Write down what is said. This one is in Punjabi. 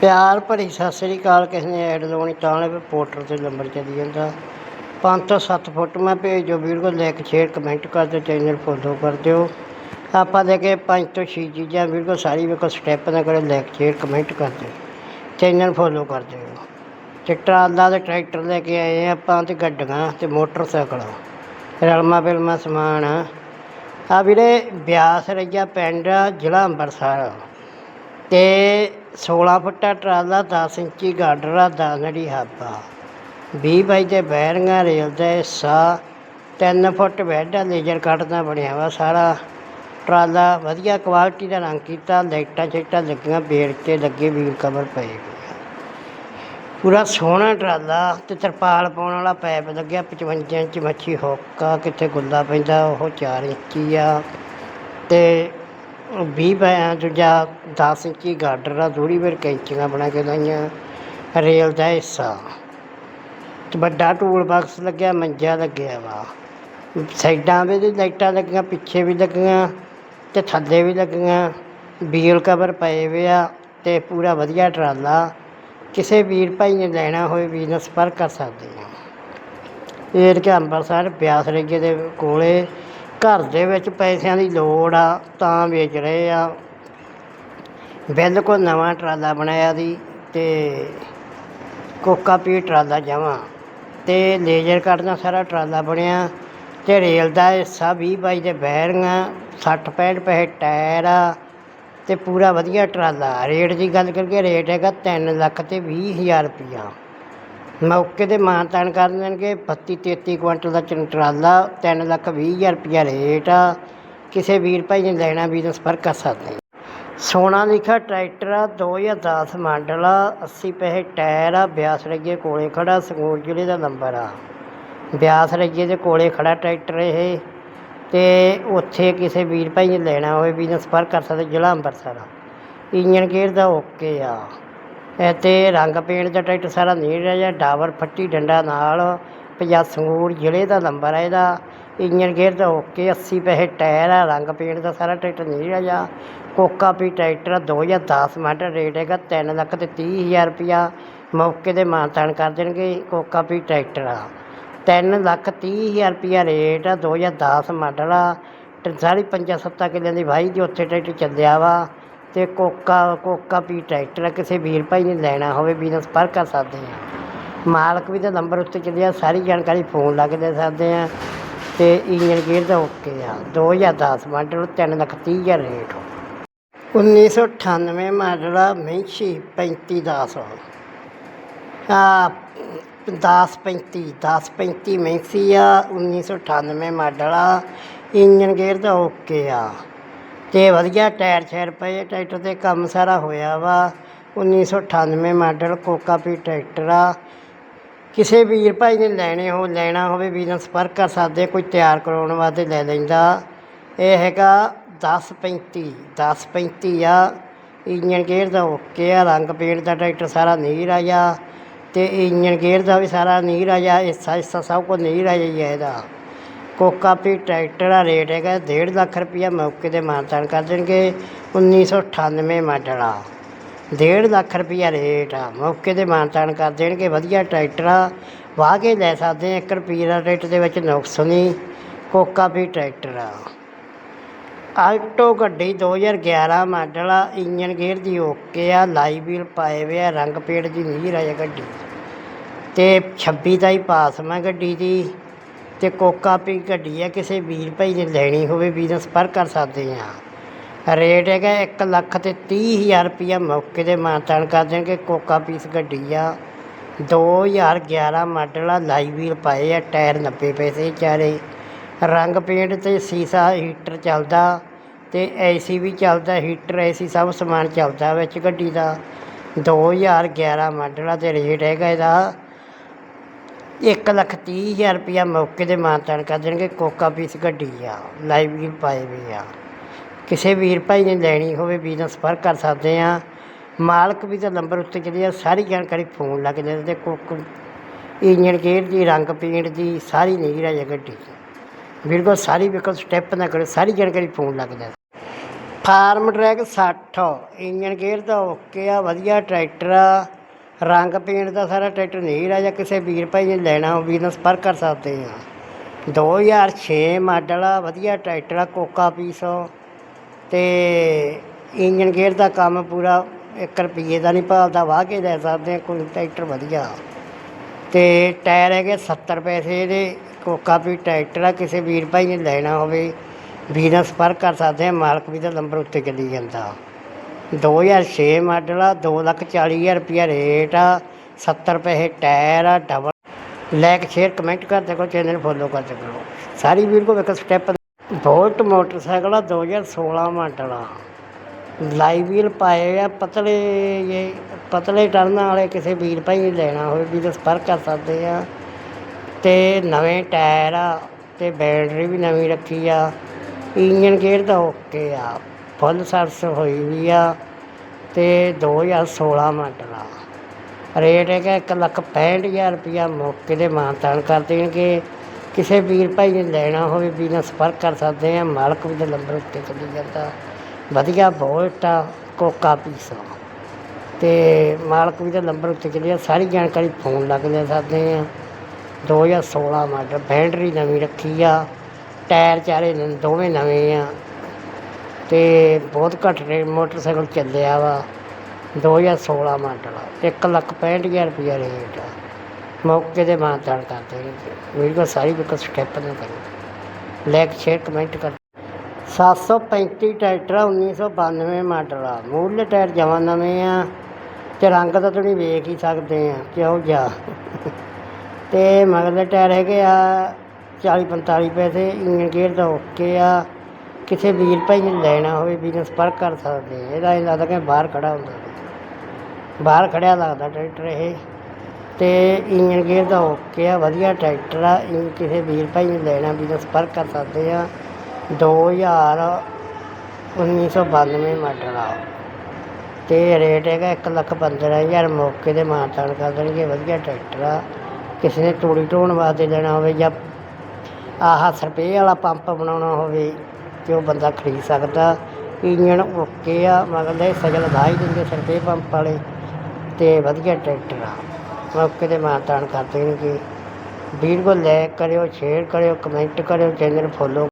ਪਿਆਰ ਭਰੀ ਸਤਿ ਸ੍ਰੀ ਅਕਾਲ, ਕਿਸੇ ਨੇ ਐਡ ਲਵਾਉਣੀ ਤਾਂ ਵਾਲੇ ਪੋਰਟਰ ਤੇ ਨੰਬਰ ਚੱਲੀ ਜਾਂਦਾ। ਪੰਜ ਤੋਂ ਸੱਤ ਫੋਟੋਆਂ ਭੇਜ ਦਿਓ ਵੀਡੀਓ ਲਾਈਕ ਸ਼ੇਅਰ, ਕਮੈਂਟ ਕਰ ਦਿਓ, ਚੈਨਲ ਫੋਲੋ ਕਰ ਦਿਓ। ਆਪਾਂ ਦੇ ਕੇ ਪੰਜ ਤੋਂ ਛੇ ਚੀਜ਼ਾਂ ਵੀਡੀਓ ਸਾਰੀ ਵੇਖੋ ਸਟੈਪ ਨਾ ਕਰੇ ਲਾਈਕ ਸ਼ੇਅਰ, ਕਮੈਂਟ ਕਰ ਦਿਓ। ਚੈਨਲ ਫੋਲੋ ਕਰ ਦਿਓ। ਤੇ ਟਰਾਲਾ ਤੇ ਟਰੈਕਟਰ ਲੈ ਕੇ ਆਏ ਆ ਆਪਾਂ ਤੇ ਗੱਡੀਆਂ ਤੇ ਮੋਟਰਸਾਈਕਲ। ਰਲਮਾ ਬਿਲਮਾ ਸਮਾਨ। ਆ ਵੀਰੇ ਬਿਆਸ ਰਈਆ ਪਿੰਡ, ਜ਼ਿਲ੍ਹਾ ਅੰਮ੍ਰਿਤਸਰ ਤੇ 16 ਫੁੱਟਾ ਟਰਾਲਾ 10 ਇੰਚੀ ਗਾਡਰ ਆ ਦਾਨੜੀ ਹਾਬਾ। 20 ਬਾਈ ਦੇ ਬੈਰਿੰਗਾਂ ਰੇਲ ਦਾ ਹਿੱਸਾ 3 ਫੁੱਟ ਬੈੱਡ ਆ ਲੇਜ਼ਰ ਕੱਟ ਦਾ ਬਣਿਆ ਵਾ ਸਾਰਾ। ਟਰਾਲਾ ਵਧੀਆ ਕੁਆਲਿਟੀ ਦਾ ਰੰਗ ਕੀਤਾ, ਲਾਈਟਾਂ ਸ਼ਾਈਟਾਂ ਲੱਗੀਆਂ, ਬੇੜ 'ਤੇ ਲੱਗੇ ਵੀਲ ਕਵਰ ਪਏ ਹੋਏ ਆ। ਪੂਰਾ ਸੋਹਣਾ ਟਰਾਲਾ ਤੇ ਤਰਪਾਲ ਪਾਉਣ ਵਾਲਾ ਪੈਪ ਲੱਗਿਆ 55 ਇੰਚ ਮੱਛੀ ਹੋਕਾ, ਕਿੱਥੇ ਗੁੱਲਾ ਪੈਂਦਾ, ਉਹ 4 ਇੰਚੀ ਆ। ਤੇ ਵੀਹ ਬਾਇਆ ਦੂਜਾ 10 ਇੰਚੀ ਗਾਡਰ ਆ ਥੋੜੀ ਫਿਰ ਕੈਂਚੀਆਂ ਬਣਾ ਕੇ ਲਾਈਆਂ, ਰੇਲ ਦਾ ਹਿੱਸਾ। ਤੇ ਵੱਡਾ ਟੂਲ ਬਾਕਸ ਲੱਗਿਆ, ਮੰਜਾ ਲੱਗਿਆ ਵਾ। ਸਾਈਡਾਂ ਵੀ ਲਾਈਟਾਂ ਲੱਗੀਆਂ, ਪਿੱਛੇ ਵੀ ਲੱਗੀਆਂ, ਤੇ ਥੱਲੇ ਵੀ ਲੱਗੀਆਂ। ਵੀਲ ਕਵਰ ਪਏ ਵੇ ਆ ਤੇ ਪੂਰਾ ਵਧੀਆ ਟਰਾਲਾ। ਕਿਸੇ ਵੀਰ ਭਾਈ ਨੇ ਲੈਣਾ ਹੋਵੇ ਵੀਰ ਨਾਲ ਕਰ ਸਕਦੇ ਆ। ਇਹ ਕਿ ਅੰਮ੍ਰਿਤਸਰ ਬਿਆਸ ਰੇਗੇ ਦੇ ਕੋਲੇ। ਘਰ ਦੇ ਵਿੱਚ ਪੈਸਿਆਂ ਦੀ ਲੋੜ ਆ, ਤਾਂ ਵੇਚ ਰਹੇ ਆ। ਬਿਲਕੁਲ ਨਵਾਂ ਟਰਾਲਾ ਬਣਾਇਆ ਦੀ ਤੇ ਕੋਕਾ ਪੀ ਟਰਾਲਾ ਜਾਵਾਂ ਤੇ ਲੇਜ਼ਰ ਕੱਟ ਦਾ ਸਾਰਾ ਟਰਾਲਾ ਬਣਿਆ। ਤੇ ਰੇਲ ਦਾ ਹਿੱਸਾ 20 ਬਾਈ ਦੇ ਬੈਰਿੰਗਾਂ 60 65 ਪੈਸੇ ਟਾਇਰ ਆ ਤੇ ਪੂਰਾ ਵਧੀਆ ਟਰਾਲਾ। ਰੇਟ ਦੀ ਗੱਲ ਕਰਕੇ ਰੇਟ ਹੈਗਾ 3 ਲੱਖ ਤੇ 20 ਹਜ਼ਾਰ ਰੁਪਈਆ। ਮੌਕੇ ਤੇ ਮਾਣ ਮਾਨਤਾਨ ਕਰ ਦੇਣਗੇ। 32 33 ਕੁਇੰਟਲ ਦਾ ਚਨ- ਟਰਾਲਾ 3 ਲੱਖ ਵੀਹ ਹਜ਼ਾਰ ਰੁਪਈਆ ਰੇਟ ਆ। ਕਿਸੇ ਵੀਰ ਭਾਈ ਨੇ ਲੈਣਾ ਵੀ ਤਾਂ ਸੰਪਰਕ ਕਰ ਸਕਦੇ ਸੋਨਾ ਲਿਖਾ ਟਰੈਕਟਰ ਆ 2010 ਮਾਡਲ ਆ 80 ਪੈਸੇ ਟਾਇਰ ਆ, ਬਿਆਸ ਰਈਏ ਕੋਲੇ ਖੜਾ, ਸੰਗਰੂਰ ਜ਼ਿਲ੍ਹੇ ਦਾ ਨੰਬਰ ਆ। ਬਿਆਸ ਰਈਏ ਦੇ ਕੋਲੇ ਖੜਾ ਟਰੈਕਟਰ ਇਹ। ਤੇ ਉੱਥੇ ਕਿਸੇ ਵੀਰ ਭਾਈ ਨੇ ਲੈਣਾ ਹੋਵੇ ਵੀ ਤਾਂ ਸੰਪਰਕ ਕਰ ਸਕਦੇ ਜ਼ਿਲ੍ਹਾ ਅੰਮ੍ਰਿਤਸਰ ਇੰਜਨ ਗੇਅਰ ਦਾ ਓਕੇ ਆ। ਅਤੇ ਰੰਗ ਪੇਂਟ ਦਾ ਟਰੈਕਟਰ ਸਾਰਾ ਨੀਲ ਰਿਹਾ ਡਾਬਰ ਫੱਟੀ ਡੰਡਾ ਨਾਲ ਪੰਜਾ ਸੰਗਰੂਰ ਜ਼ਿਲ੍ਹੇ ਦਾ ਨੰਬਰ ਹੈ ਇਹਦਾ। ਇੰਜਨ ਗੇਅਰ ਦਾ ਓਕੇ 80 ਪੈਸੇ ਟਾਇਰ ਆ ਰੰਗ ਪੇਂਟ ਦਾ ਸਾਰਾ ਟਰੈਕਟਰ ਨਹੀਂ ਰਹਿ ਰਿਹਾ ਕੋਕਾ ਪੀ ਟਰੈਕਟਰ ਆ, 2010 ਮਾਡਲ ਰੇਟ ਹੈਗਾ 3 ਲੱਖ ਤੇ 30 ਹਜ਼ਾਰ ਰੁਪਇਆ। ਮੌਕੇ ਤੇ ਮਾਨਤਾਨ ਕਰ ਦੇਣਗੇ ਕੋਕਾ ਪੀ ਟਰੈਕਟਰ ਆ। 3 ਲੱਖ 30 ਹਜ਼ਾਰ ਰੁਪਇਆ ਰੇਟ ਆ 2010 ਮਾਡਲ ਆ। ਤੇ ਸਾਰੀ ਪੰਜਾਂ ਸੱਤਾਂ ਕਿੱਲਿਆਂ ਦੀ ਵਾਹੀ ਦੀ ਉੱਥੇ ਟਰੈਕਟਰ ਚੱਲਿਆ ਵਾ। ਅਤੇ ਕੋਕਾ ਕੋਕਾ ਵੀ ਟਰੈਕਟਰ ਆ, ਕਿਸੇ ਵੀਰ ਭਾਈ ਨੇ ਲੈਣਾ ਹੋਵੇ ਵੀ ਨਾਲ ਸੰਪਰਕ ਕਰ ਸਕਦੇ ਹਾਂ। ਮਾਲਕ ਵੀ ਦਾ ਨੰਬਰ ਉੱਤੇ ਚੱਲਿਆ ਸਾਰੀ ਜਾਣਕਾਰੀ ਫੋਨ ਲਾ ਕੇ ਦੇ ਸਕਦੇ ਹਾਂ। ਅਤੇ ਇੰਜਨ ਗੇਅਰ ਦਾ ਓਕੇ ਆ। 2010 ਮਾਡਲ ਤਿੰਨ ਲੱਖ ਤੀਹ ਹਜ਼ਾਰ ਰੇਟ 1998 ਮਾਡਲ ਆ ਮਿੰਸ਼ੀ ਮੈਂਸ਼ੀ 3510 ਆ। 1035 1035 ਮੈਂਸੀ ਆ 1998 ਮਾਡਲ ਆ। ਇੰਜਨ ਗੇਅਰ ਦਾ ਓਕੇ ਆ। ਅਤੇ ਵਧੀਆ ਟਾਇਰ ਸ਼ਾਇਰ ਪਏ, ਟਰੈਕਟਰ ਤੇ ਕੰਮ ਸਾਰਾ ਹੋਇਆ ਵਾ। 1998 ਮਾਡਲ ਕੋਕਾਪੀ ਟਰੈਕਟਰ ਆ। ਕਿਸੇ ਵੀਰ ਭਾਈ ਨੇ ਲੈਣੇ ਹੋ ਲੈਣਾ ਹੋਵੇ, ਵੀਰ ਨਾਲ ਸੰਪਰਕ ਕਰ ਸਕਦੇ ਕੋਈ ਤਿਆਰ ਕਰਵਾਉਣ ਵਾਸਤੇ ਲੈ ਲੈਂਦਾ। ਇਹ ਹੈਗਾ ਦਸ ਪੈਂਤੀ ਦਸ ਪੈਂਤੀ ਆ। ਇੰਜਨ ਗੇਅਰ ਦਾ ਓਕੇ ਆ, ਰੰਗ ਪੇਂਟ ਦਾ ਟਰੈਕਟਰ ਸਾਰਾ ਨੀਰ ਆ ਜਾ। ਤੇ ਇੰਜਨ ਗੇਅਰ ਦਾ ਵੀ ਸਾਰਾ ਨੀਰ ਆ ਜਾ ਹਿੱਸਾ ਹਿੱਸਾ ਸਭ ਕੁਝ ਨੀਰ ਆ ਜਾਈ ਇਹਦਾ। ਕੋਕਾ ਪੀ ਟਰੈਕਟਰ ਦਾ ਰੇਟ ਹੈਗਾ ਡੇਢ ਲੱਖ ਰੁਪਈਆ ਮੌਕੇ ਤੇ ਮਾਨਤਾਨ ਕਰ ਦੇਣਗੇ 1998 ਮਾਡਲ ਆ। ਡੇਢ ਲੱਖ ਰੁਪਈਆ ਰੇਟ ਆ, ਮੌਕੇ ਤੇ ਮਾਨਤਾਨ ਕਰ ਦੇਣਗੇ, ਵਧੀਆ ਟਰੈਕਟਰ ਆ, ਵਾਹ ਕੇ ਲੈ ਸਕਦੇ ਆ 1 ਰੁਪਈਏ ਦਾ ਰੇਟ ਦੇ ਵਿੱਚ ਨੁਕਸ ਨਹੀਂ, ਕੋਕਾ ਪੀ ਟਰੈਕਟਰ ਆ। ਆਲਟੋ ਗੱਡੀ 2011 ਮਾਡਲ ਆ, ਇੰਜਨ ਗੇਅਰ ਦੀ ਓਕੇ ਆ, ਲਾਈ ਵੀਲ ਪਾਏ ਹੋਏ ਆ, ਰੰਗ ਪੇੜ ਦੀ ਨੀਰ ਆ ਗੱਡੀ। ਤੇ 26 ਦਾ ਹੀ ਪਾਸ ਮੈਂ ਗੱਡੀ ਦੀ। ਅਤੇ ਕੋਕਾ ਪੀ ਗੱਡੀ ਆ, ਕਿਸੇ ਵੀਰ ਭਾਈ ਨੇ ਲੈਣੀ ਹੋਵੇ ਵੀਰ ਨਾਲ ਸੰਪਰਕ ਕਰ ਸਕਦੇ ਹਾਂ ਰੇਟ ਹੈਗਾ ਇੱਕ ਲੱਖ ਅਤੇ ਤੀਹ ਹਜ਼ਾਰ ਰੁਪਈਆ ਮੌਕੇ ਦੇ ਮਾਨਤਾਨ ਕਰ ਦੇਣਗੇ ਕੋਕਾ ਪੀਸ ਗੱਡੀ ਆ। 2011 ਮਾਡਲ ਆ, ਲਾਈ ਵੀਲ ਪਾਏ ਆ, ਟਾਇਰ 90 ਪੈਸੇ ਚਾਰੇ। ਰੰਗ ਪੇਂਟ ਅਤੇ ਸੀਸਾ ਹੀਟਰ ਚੱਲਦਾ ਤੇ ਏਸੀ ਵੀ ਚੱਲਦਾ, ਹੀਟਰ, ਏਸੀ ਸਭ ਸਮਾਨ ਚੱਲਦਾ ਵਿੱਚ ਗੱਡੀ ਦਾ। 2011 ਮਾਡਲ ਆ ਅਤੇ ਰੇਟ ਹੈਗਾ ਇਹਦਾ ਇੱਕ ਲੱਖ ਤੀਹ ਹਜ਼ਾਰ ਰੁਪਇਆ ਮੌਕੇ ਦੇ ਮਾਨਤਾਨ ਕਰ ਦੇਣਗੇ, ਕੋਕਾ ਪੀਸ ਗੱਡੀ ਆ, ਲਾਈਵ ਵੀਲ ਪਾਏ ਵੀ ਆ। ਕਿਸੇ ਵੀਰ ਭਾਈ ਨੇ ਲੈਣੀ ਹੋਵੇ, ਵੀਰ ਨਾਲ ਸੰਪਰਕ ਕਰ ਸਕਦੇ ਆ। ਮਾਲਕ ਵੀ ਤਾਂ ਨੰਬਰ ਉੱਤੇ ਜਿਹੜੀ ਆ, ਸਾਰੀ ਜਾਣਕਾਰੀ ਫੋਨ ਲੱਗ ਜਾਂਦੇ ਦੇ ਕੋਕ ਇੰਜਨ ਗੇਅਰ ਦੀ, ਰੰਗ ਪੇਂਟ ਦੀ, ਸਾਰੀ ਨਹੀਂ ਰਹਿ ਆ ਗੱਡੀ। ਦੀ ਬਿਲਕੁਲ ਸਾਰੀ ਬਿਲਕੁਲ ਸਟੈਪ ਨਾ ਕਰੋ, ਸਾਰੀ ਜਾਣਕਾਰੀ ਫੋਨ ਲੱਗਦਾ ਫਾਰਮ ਟਰੈਕ 60 ਇੰਜਨ ਗੇਅਰ ਦਾ ਓਕੇ ਆ, ਵਧੀਆ ਟਰੈਕਟਰ ਆ। ਰੰਗ ਪੇਂਟ ਦਾ ਸਾਰਾ ਟਰੈਕਟਰ ਨਹੀਂ ਰਿਹਾ ਜਾਂ ਕਿਸੇ ਵੀਰ ਭਾਈ ਨੇ ਲੈਣਾ ਉਹ ਵੀਰ ਨਾਲ ਸੰਪਰਕ ਕਰ ਸਕਦੇ ਆ। 2006 ਮਾਡਲ ਆ, ਵਧੀਆ ਟਰੈਕਟਰ ਆ, ਕੋਕਾ ਪੀਸੋ ਤੇ ਇੰਜਨ ਗੇਅਰ ਦਾ ਕੰਮ ਪੂਰਾ 1 ਰੁਪਈਏ ਦਾ ਨਹੀਂ ਭਾਲਦਾ, ਵਾਹ ਕੇ ਲੈ ਸਕਦੇ ਆ, ਕੋਈ ਟਰੈਕਟਰ ਵਧੀਆ। ਤੇ ਟਾਇਰ ਹੈਗੇ 70 ਪੈਸੇ ਦੇ, ਕੋਕਾ ਵੀ ਟਰੈਕਟਰ ਆ, ਕਿਸੇ ਵੀਰ ਭਾਈ ਨੇ ਲੈਣਾ ਹੋਵੇ, ਵੀਰ ਨਾਲ ਸੰਪਰਕ ਕਰ ਸਕਦੇ ਆ, ਮਾਲਕ ਵੀ ਦਾ ਨੰਬਰ ਉੱਤੇ ਚੱਲੀ ਜਾਂਦਾ। 2006 ਮਾਡਲ ਆ, ਦੋ ਲੱਖ ਚਾਲੀ ਹਜ਼ਾਰ ਰੁਪਈਆ ਰੇਟ ਆ 70 ਰੁਪਏ ਟਾਇਰ ਆ ਡਬਲ ਲਾਈਕ ਸ਼ੇਅਰ ਕਮੈਂਟ ਕਰਦੇ ਕਰੋ ਚੈਨਲ ਫੋਲੋ ਕਰਦੇ ਕਰੋ ਸਾਰੀ ਵੀਡੀਓ ਇੱਕ ਸਟੈਪ ਬੋਲਟ ਮੋਟਰਸਾਈਕਲ ਆ 2016 ਮਾਡਲ ਆ। ਲਾਈਵ ਵੀਲ ਪਾਏ ਆ, ਪਤਲੇ ਇਹ ਪਤਲੇ ਟਰਨਾਂ ਵਾਲੇ ਕਿਸੇ ਵੀਰ ਭਾਈ ਨੇ ਲੈਣਾ ਹੋਵੇ, ਵੀ ਤਾਂ ਸੰਪਰਕ ਕਰ ਸਕਦੇ ਆ। ਤੇ ਨਵੇਂ ਟਾਇਰ ਆ, ਤੇ ਬੈਟਰੀ ਵੀ ਨਵੀਂ ਰੱਖੀ ਆ, ਇੰਜਨ ਗੇਅਰ ਦਾ ਓਕੇ ਆ। ਫੁੱਲ ਸਰਵਿਸ ਹੋਈ ਵੀ ਆ ਤੇ 2016 ਮਾਡਲ। ਆ ਰੇਟ ਹੈਗਾ ਇੱਕ ਲੱਖ ਪੈਂਹਠ ਹਜ਼ਾਰ ਰੁਪਇਆ। ਮੌਕੇ ਦੇ ਮਾਨਤਾਨ ਕਰ ਦੇਣਗੇ ਕਿਸੇ ਵੀਰ ਭਾਈ ਨੇ ਲੈਣਾ ਹੋਵੇ ਵੀ ਨਾਲ ਸੰਪਰਕ ਕਰ ਸਕਦੇ ਆ। ਮਾਲਕ ਵੀ ਦੇ ਨੰਬਰ ਉੱਤੇ ਚੱਲੀ ਜਾਂਦਾ। ਵਧੀਆ ਬੋਲਟ ਆ, ਕੋਕਾ ਪੀਸਾ। ਤੇ ਮਾਲਕ ਵੀ ਦਾ ਨੰਬਰ ਉੱਤੇ ਚੱਲੀ ਜਾਂਦਾ। ਸਾਰੀ ਜਾਣਕਾਰੀ ਫੋਨ ਲੱਗ ਲੈ ਸਕਦੇ ਆ। 2016 ਮਾਡਲ ਬੈਟਰੀ ਨਵੀਂ ਰੱਖੀ ਆ। ਟਾਇਰ ਚਾਰੇ ਦੋਵੇਂ ਨਵੇਂ ਆ। ਅਤੇ ਬਹੁਤ ਘੱਟ ਰੇਟ ਮੋਟਰਸਾਈਕਲ ਚੱਲਿਆ ਵਾ 2016 ਮਾਡਲ ਆ। ਇੱਕ ਲੱਖ ਪੈਂਹਠ ਹਜ਼ਾਰ ਰੁਪਈਆ ਰੇਟ ਆ। ਮੌਕੇ 'ਤੇ ਮਾਣ ਮਾਨਤਾਨ ਕਰਦੇ ਨੇ ਵੀਡੀਓ ਸਾਰੀ ਬਿਲਕੁਲ ਸਟੈਪ ਨਾ ਕਰੋ। ਲਾਈਕ, ਸ਼ੇਅਰ, ਕਮੈਂਟ ਕਰ। 735 ਟਰੈਕਟਰ ਆ 1992 ਮਾਡਲ ਆ। ਮੂਹਰਲੇ ਟਾਇਰ ਜਮਾਂ ਨਵੇਂ ਆ ਤੇ ਰੰਗ ਤਾਂ ਤੁਸੀਂ ਵੇਖ ਹੀ ਸਕਦੇ ਆ, ਕਿਉਂ ਜਾ। ਤੇ ਮਗਰਲੇ ਟਾਇਰ ਹੈਗੇ ਆ 40 45 ਪੈਸੇ ਇੰਜਨ ਗੇਅਰ ਦਾ ਓਕੇ ਆ। ਕਿਸੇ ਵੀਰ ਭਾਈ ਨੇ ਲੈਣਾ ਹੋਵੇ ਵੀ ਸੰਪਰਕ ਕਰ ਸਕਦੇ ਇਹਦਾ ਇਹ ਲੱਗਦਾ ਕਿ ਬਾਹਰ ਖੜਾ ਹੁੰਦਾ। ਬਾਹਰ ਖੜਿਆ ਲੱਗਦਾ ਟਰੈਕਟਰ ਇਹ। ਤੇ ਇੰਜਨ ਗੇਅਰ ਦਾ ਓਕੇ ਆ, ਵਧੀਆ ਟਰੈਕਟਰ ਆ। ਇਹ ਕਿਸੇ ਵੀਰ ਭਾਈ ਨੇ ਲੈਣਾ ਵੀ ਤਾਂ ਸੰਪਰਕ ਕਰ ਸਕਦੇ ਆ। 2000 1992 ਮਾਡਲ ਆ। ਤੇ ਰੇਟ ਹੈਗਾ ਇੱਕ ਲੱਖ ਪੰਦਰਾਂ ਹਜ਼ਾਰ ਮੌਕੇ ਦੇ ਮਾਨਤਾਨ ਕਰ ਦੇਣਗੇ। ਵਧੀਆ ਟਰੈਕਟਰ ਆ। ਕਿਸੇ ਨੇ ਤੂੜੀ ਢੋਣ ਵਾਸਤੇ ਲੈਣਾ ਹੋਵੇ ਜਾਂ ਆਹ ਸਰਪੇ ਵਾਲਾ ਪੰਪ ਬਣਾਉਣਾ ਹੋਵੇ ਅਤੇ ਉਹ ਬੰਦਾ ਖਰੀਦ ਸਕਦਾ। ਇੰਜਣ ਓਕੇ ਆ ਮਗਰਲੇ ਸਗਲ ਲਾ ਹੀ ਦਿੰਦੇ ਸਰਪੇ ਪੰਪ ਵਾਲੇ। ਅਤੇ ਵਧੀਆ ਟਰੈਕਟਰ ਆ। ਮੌਕੇ ਦੇ ਤਾਣ ਕਰ ਦੇਣਗੇ ਵੀਡੀਓ ਲਾਈਕ ਕਰਿਓ, ਸ਼ੇਅਰ ਕਰਿਓ, ਕਮੈਂਟ ਕਰਿਓ, ਚੈਨਲ ਫੋਲੋ